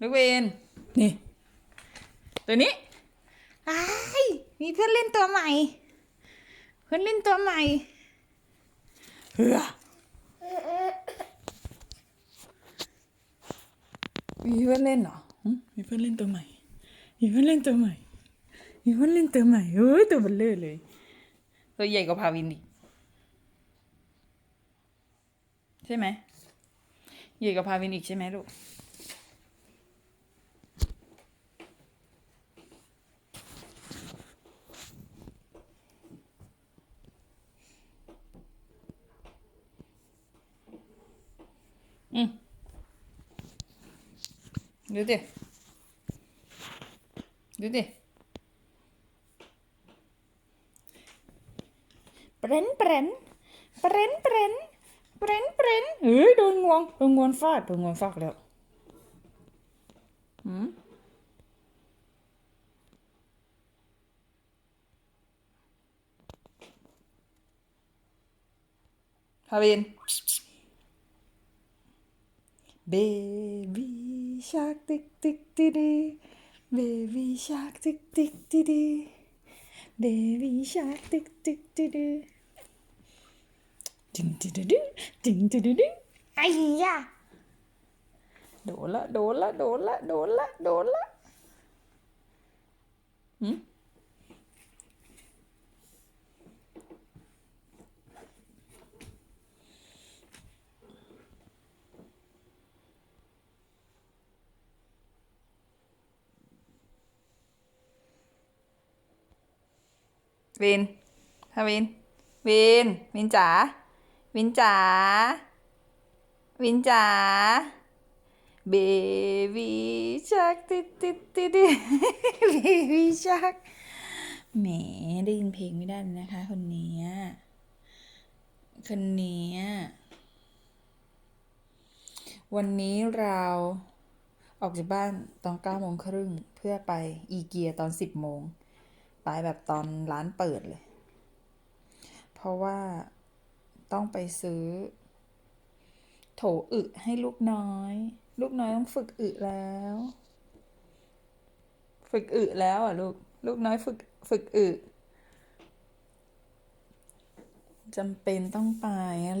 ลูกเวนนี่ ตัวนี้ไอ้ายมีเพื่อนเล่นตัวใหม่ เพื่อนเล่นตัวใหม่เฮ้อมีเพื่อนเล่นเหรอหึมีเพื่อนเล่นตัวใหม่ มีเพื่อนเล่นตัวใหม่ มีเพื่อนเล่นตัวใหม่เฮ้ยตัวเบลเลอร์เลย ตัวใหญ่กว่าพาวินดิใช่ไหมใหญ่กว่าพาวินอีกใช่ไหมลูก ดูดิ ดูดิเปรนเปรนเปรนเปรนเปรนเปรนเฮ้ยโดนงวงโดนงวงฟาดโดนงวงฟาดแล้วหืมพาวิน Baby ชาร์กติ๊กติ๊กติ๊ดีเบบี้ชาร์กติ๊กติ๊กติ๊ดีเบบี้ชาร์กติ๊กติ๊กติ๊ดีดึงดึงดึงดึงดึงดึงไอ้ยาโดนละโดนละโดนละโดนละโดนละอืม วินฮาวิน วิน วินจ๋า วินจ๋า วินจ๋า เบบี้ชักติดติดติดเบบี้ชักแหมได้ยินเพลงไม่ได้นะคะ คนเนี้ยคนเนี้ยวันนี้เราออกจากบ้านตอนเก้าโมงครึ่งเพื่อไปอีเกียตอนสิบโมง ไปแบบตอนร้านเปิดเลย เพราะว่าต้องไปซื้อ โถอึให้ลูกน้อย ลูกน้อยต้องฝึกอึแล้ว ฝึกอึแล้วอะลูก ลูกน้อยฝึกฝึกอึจำเป็นต้องไป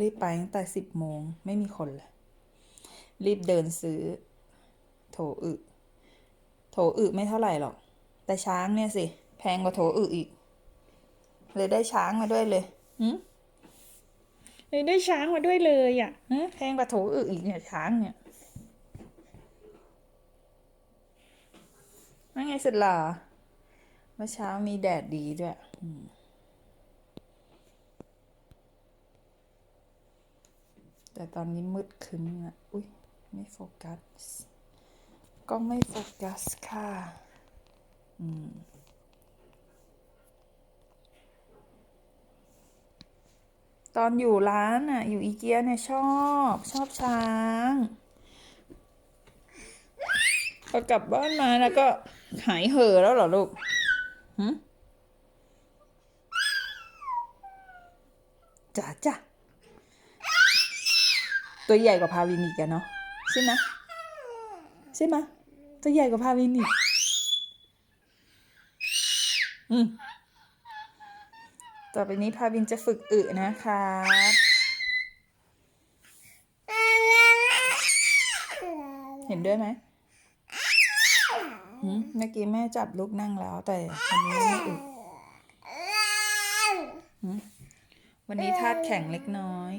รีบไปตั้งแต่สิบโมงไม่มีคนเลย รีบเดินซื้อ โถอึ โถอึไม่เท่าไหร่หรอก แต่ช้างเนี่ยสิ แพงกว่าโถอึอีก เลยได้ช้างมาด้วยเลยหืมเลยได้ช้างมาด้วยเลยอะฮะแพงกว่าโถอึอีกเนี่ยช้างเนี่ยว่าไงสุดหล่อเมื่อเช้ามีแดดดีด้วยอืมแต่ตอนนี้มืดครึ้มอะอุ้ยไม่โฟกัส ก็ไม่โฟกัสค่ะ อืม ตอนอยู่ร้านอะ อยู่อีเกียเนี่ยชอบชอบช้างพอกลับบ้านมาแล้วก็หายเห่อแล้วเหรอลูกหืจ้าจ้าตัวใหญ่กว่าพาวินอีกอะเนาะใช่ไหมใช่ไหมตัวใหญ่กว่าพาวินอีกอืม ต่อไปนี้พาวินจะฝึกอึนะครับเห็นด้วยไหมหืมเมื่อกี้แม่จับลูกนั่งแล้วแต่วันนี้ไม่อึหืมวันนี้ธาตุแข็งเล็กน้อย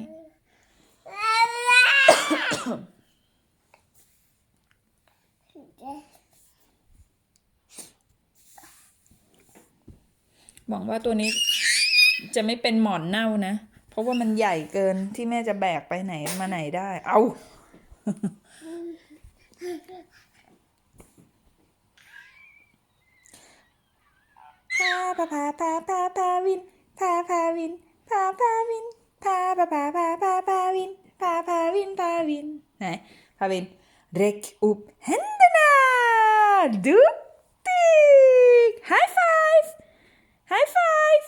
หวังว่าตัวนี้ จะไม่เป็นหมอนเน่านะ เพราะว่ามันใหญ่เกินที่แม่จะแบกไปไหนมาไหนได้ เอาพาพาพาพาพาพาวินพาพาวินพาพาวินพาพาพาพาพาพาวินพาพาวินพาวินไหนพาวิน räck upp händerna! Duktig! High five! High five!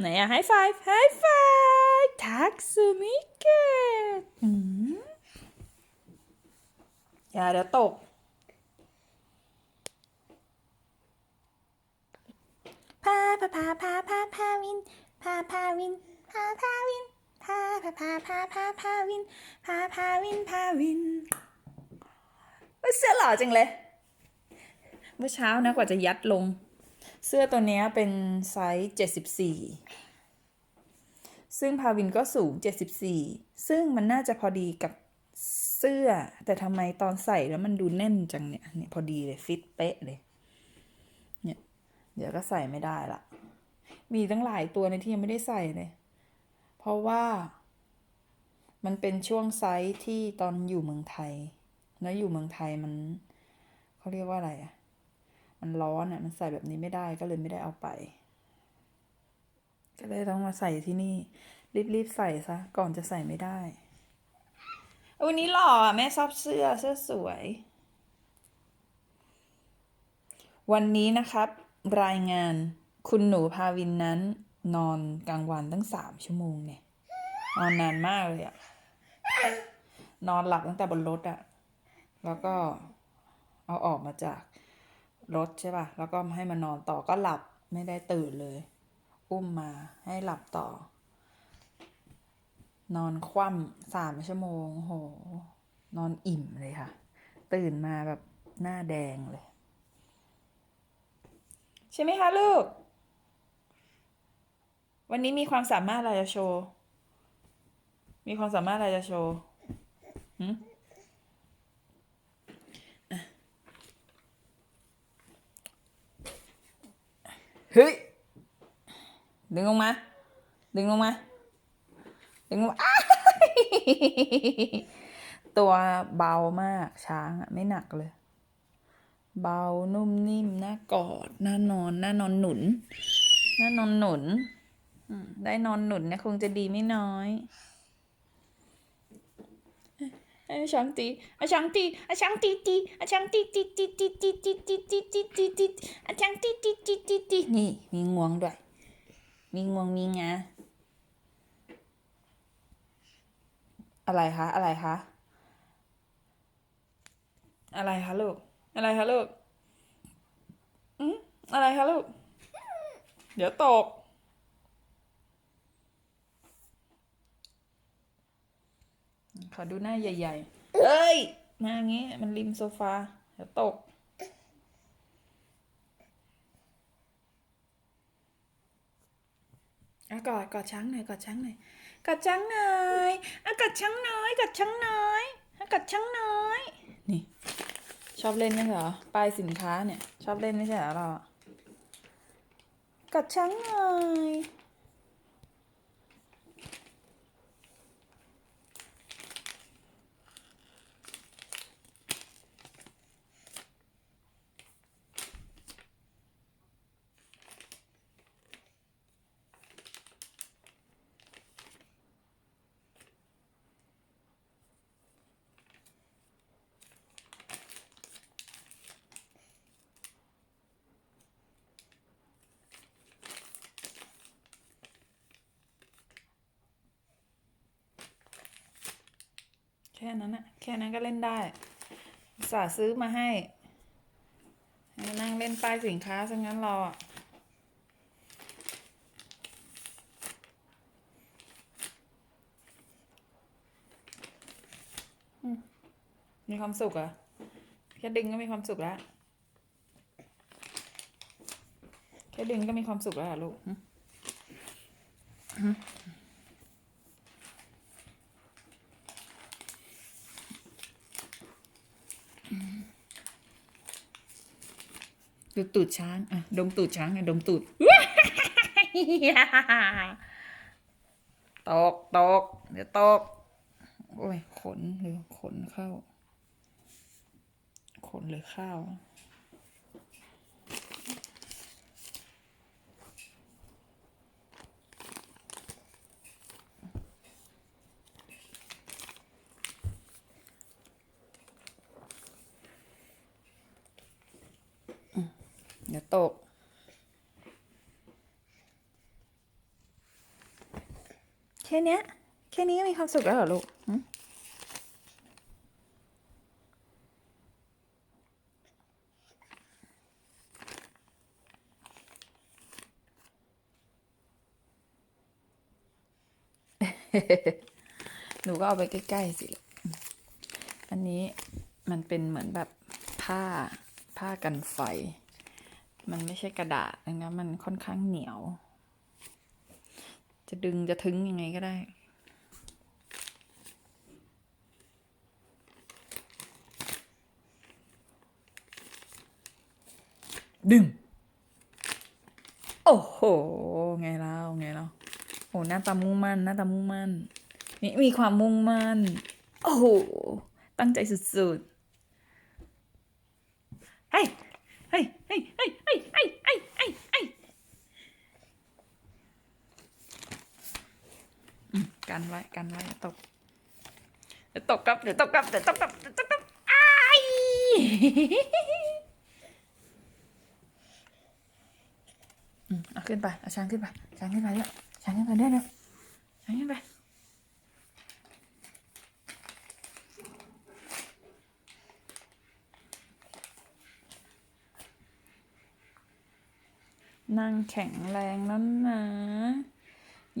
ไหนอะ high five high five ทัก så mycket อืมอย่าเดี๋ยวตก พาพาพาพาพาวินพาพาวินพาพาวินพาพาพาพาพาพาวินพาพาวินพาวินเฮ้ยเสื้อหล่อจังเลย เมื่อเช้านะกว่าจะยัดลง เสื้อตัวนี้เป็นไซส์74ซึ่งพาวินก็สูง 74 ซึ่งมันน่าจะพอดีกับเสื้อ แต่ทำไมตอนใส่แล้วมันดูแน่นจังเนี่ยเนี่ยพอดีเลย ฟิตเป๊ะเลย เดี๋ยวก็ใส่ไม่ได้ละ มีตั้งหลายตัวในที่ยังไม่ได้ใส่เลย เพราะว่า มันเป็นช่วงไซส์ที่ตอนอยู่เมืองไทย แล้วอยู่เมืองไทยมันเขาเรียกว่าอะไรอะมันร้อนอะมันใส่แบบนี้ไม่ได้ก็เลยไม่ได้เอาไป ก็เลยต้องมาใส่ที่นี่ รีบๆใส่ซะ ก่อนจะใส่ไม่ได้ วันนี้หล่ออะแม่ชอบเสื้อเสื้อสวย วันนี้นะครับ รายงานคุณหนูพาวินนั้น นอนกลางวันตั้งสามชั่วโมงเนี่ย นอนนานมากเลยอะนอนหลับตั้งแต่บนรถอะแล้วก็เอาออกมาจากรถใช่ป่ะ แล้วก็ให้มานอนต่อก็หลับไม่ได้ตื่นเลย อุ้มมาให้หลับต่อ นอนคว่ำสามชั่วโมง โห นอนอิ่มเลยค่ะ ตื่นมาแบบหน้าแดงเลย ใช่ไหมคะลูก วันนี้มีความสามารถอะไรจะโชว์ มีความสามารถอะไรจะโชว์หืเฮ้ย ดึงลงมา ดึงลงมา ดึงลงมาตัวเบามากช้างอะไม่หนักเลย เบานุ่มนิ่มน่ากอดน่านอนน่านอนหนุนน่านอนหนุนได้นอนหนุนนี่ยคงจะดีไม่น้อยไอาชังตีไอาชังตีไอาชังตีตีไอาชังตีตีตีตีตีตีตีตีตีตีตีอาชังตีตีตีตีตีนี่มีงวงด้วย มีงวงมีงาอะไรคะ อะไรคะ อะไรคะลูก อะไรคะลูกอืมอะไรคะลูก เดี๋ยวตก ขอดูหน้าใหญ่ๆ เอ้ย มาอย่างงี้ มันริมโซฟา เดี๋ยวตกอะกอดกอดช้างหน่อยกอดช้างหน่อยกอดช้างหน่อยอะกอดช้างน้อยกอดช้างน้อยอะกอดช้างน้อย นี่ ชอบเล่นไม่ใช่เหรอป้ายสินค้าเนี่ย ชอบเล่นไม่ใช่เหรอเรากัดช้างหน่อย แค่นั้นอะแค่นั้นก็เล่นได้สาซื้อมาให้ให้ นั่งเล่นป้ายสินค้าซะงั้นเราอะมีความสุขเหรอะแค่ดึงก็มีความสุขแล้ว แค่ดึงก็มีความสุขแล้วลูก ดูตูดช้าง อะ ดมตูดช้างอะดมตูดตกตกเดี๋ยวตก โอ้ย ขนหรือขนเข้า ขนหรือข้าว ตก แค่นี้แค่นี้มีความสุขแล้วเหรอลูกหนูก็เอาไปใกล้ๆสิ อันนี้มันเป็นเหมือนแบบผ้าผ้ากันไฟ มันไม่ใช่กระดาษนั้นมันค่อนข้างเหนียว จะดึงจะทึงยังไงก็ได้ ดึง โอ้โห ไงเล่าไงเล่าโอ้หน้าตามุ่งมั่นหน้าตามุ่งมั่นมีมีความมุ่งมั่น โอ้โห ตั้งใจสุดๆ เฮ้ย ฮ้ยเฮ้ยเฮ้ยเฮ้ยเฮ้ยเฮ้ยเฮ้ยเฮ้ยกันไว้กันไว้ตกเดี๋ยวตกครับเดี๋ยวตกครับเดี๋ยวตกครับเดี๋ยวตกครับอ้ายอืมเอาขึ้นไปเอาช้างขึ้นไปช้างขึ้นไปเนี่ยช้างขึ้นไปได้เลยช้างขึ้นไป นั่งแข็งแรงแล้วนะ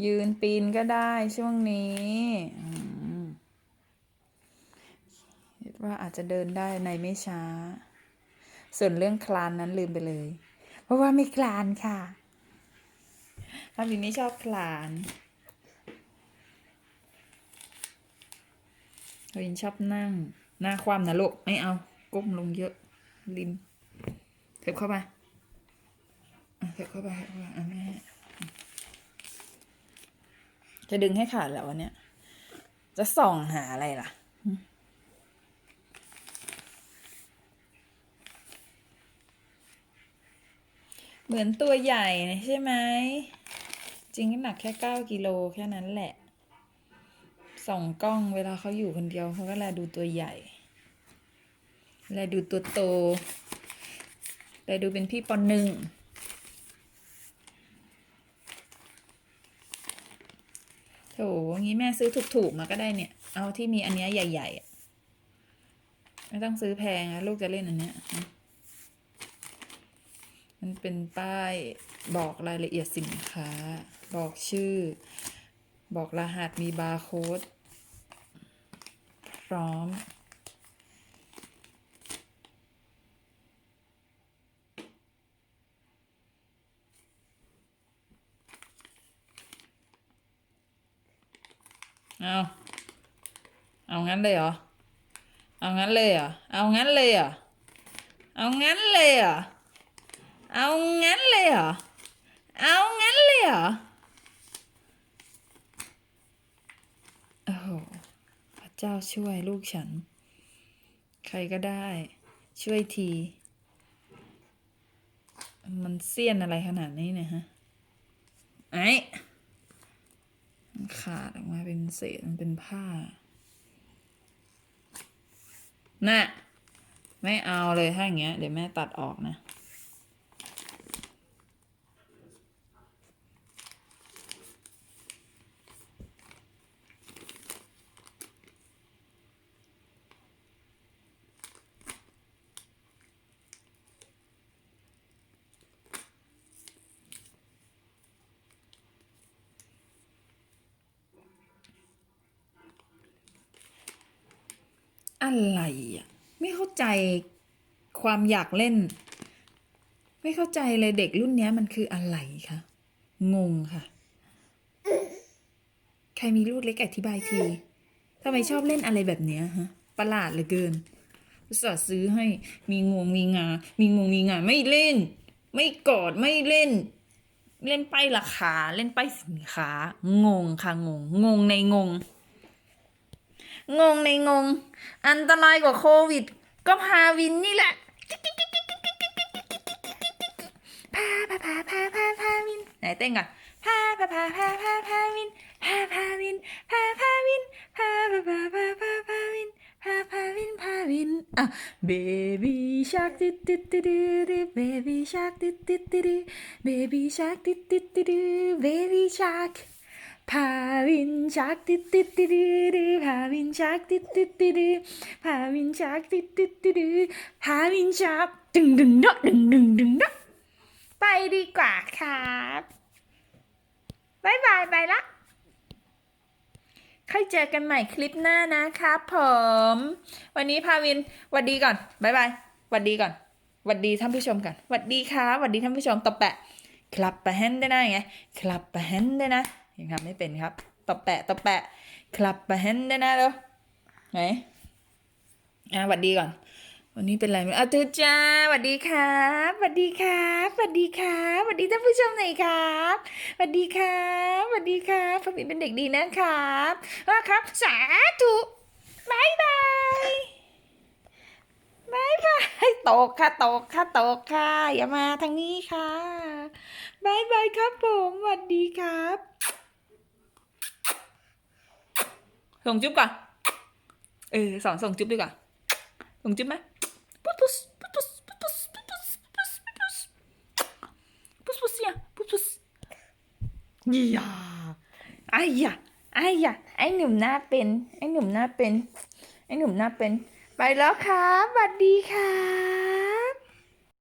ยืนปีนก็ได้ช่วงนี้คิดว่าอาจจะเดินได้ในไม่ช้า ส่วนเรื่องคลานนั้นลืมไปเลย เพราะว่าไม่คลานค่ะพาวินไม่ชอบคลานพาวินชอบนั่ง หน้าคว่ำนะลูก ไม่เอา ก้มลงเยอะริมเถิบเข้าไป เถิบเข้าไปเข้าไปอะแม่จะดึงให้ขาดแล้ววันเนี้ย จะส่องหาอะไรล่ะเหมือนตัวใหญ่ใช่ไหม จริงก็หนักแค่เก้ากิโลแค่นั้นแหละ ส่องกล้องเวลาเขาอยู่คนเดียวเขาก็แลดูตัวใหญ่ แลดูตัวโต แลดูเป็นพี่ปอนหนึ่ง โถงี้แม่ซื้อถูกๆมาก็ได้เนี่ย เอาที่มีอันเนี้ยใหญ่ๆ ไม่ต้องซื้อแพงนะลูกจะเล่นอันเนี้ย มันเป็นป้ายบอกรายละเอียดสินค้า บอกชื่อ บอกรหัสมีบาร์โค้ด พร้อม เอาเอางั้นเลยเหรอ เอางั้นเลยเหรอ เอางั้นเลยเหรอ เอางั้นเลยเหรอ เอางั้นเลยเหรอ เอางั้นเลยเหรอ โอ้โห พระเจ้าช่วยลูกฉัน ใครก็ได้ ช่วยที มันเสี้ยนอะไรขนาดนี้เนี่ยฮะ ไอ้ ขาดออกมาเป็นเศษมันเป็นผ้า น่ะ ไม่เอาเลยถ้าอย่างเงี้ย เดี๋ยวแม่ตัดออกนะ อะไรอะไม่เข้าใจความอยากเล่น ไม่เข้าใจเลยเด็กรุ่นนี้มันคืออะไรคะงงค่ะ ใครมีลูกเล็กอธิบายทีทำไมชอบเล่นอะไรแบบเนี้ยฮะประหลาดเหลือเกินอุตส่าห์ซื้อให้มีงวงมีงา มีงวงมีงาไม่เล่น ไม่กอดไม่เล่น เล่นป้ายราคา เล่นป้ายสินค้างงค่ะงง งงในงง งงในงง อันตรายกว่าโควิด ก็พาวินนี่แหละพาพาพาพาพาพาวิน ไหนเต้นก่อนพาพาพาพาพาพาวินพาพาวินพาพาวินพาพาพาพาพาพาวินพาพาวินพาวินอะ baby shark ติดติดติดติด baby shark ติดติดติด baby shark ติดติดติด baby shark พาวินชักติดติดติดติดพาวินชักติดติดติดพาวินชักติดติดติดพาวินชักดึงดึงดกดึงดึงดึงดกไปดีกว่าครับบายบายไปละค่อยเจอกันใหม่คลิปหน้านะครับผม วันนี้พาวินหวัดดีก่อนบายบายหวัดดีก่อนหวัดดีท่านผู้ชมก่อนหวัดดีครับหวัดดีท่านผู้ชมตบแปะคลับไปแฮนได้นะไงคลับไปแฮนได้นะ ยังทำไม่เป็นครับตบแปะตบแปะคลับไปแฮนได้นะเร็วไหนอะหวัดดีก่อน วันนี้เป็นไรไหมอะตือจ้าสวัสดีครับสวัสดีครับสวัสดีครับสวัสดีท่านผู้ชมหน่อยครับสวัสดีครับสวัสดีครับพระบิดเป็นเด็กดีนะครับว่าครับ สาธุบายบายบายบายตกค่ะตกค่ะตกค่ะอย่ามาทางนี้ค่ะบายบายครับผมสวัสดีครับ ส่งจุ๊บก่อนเออสอนส่งจุ๊บดีกว่าส่งจุ๊บไหมปุ๊บปุ๊บปุ๊บปุ๊บปุ๊บปุ๊บปุ๊บปุ๊บปุ๊บปุ๊บปุ๊บปุ๊บเนี่ยปุ๊บปุ๊บยาไอ้ยะไอ้ยะไอ้หนุ่มหน้าเป็นไอ้หนุ่มหน้าเป็นไอ้หนุ่มหน้าเป็น ไปแล้วครับสวัสดีครับ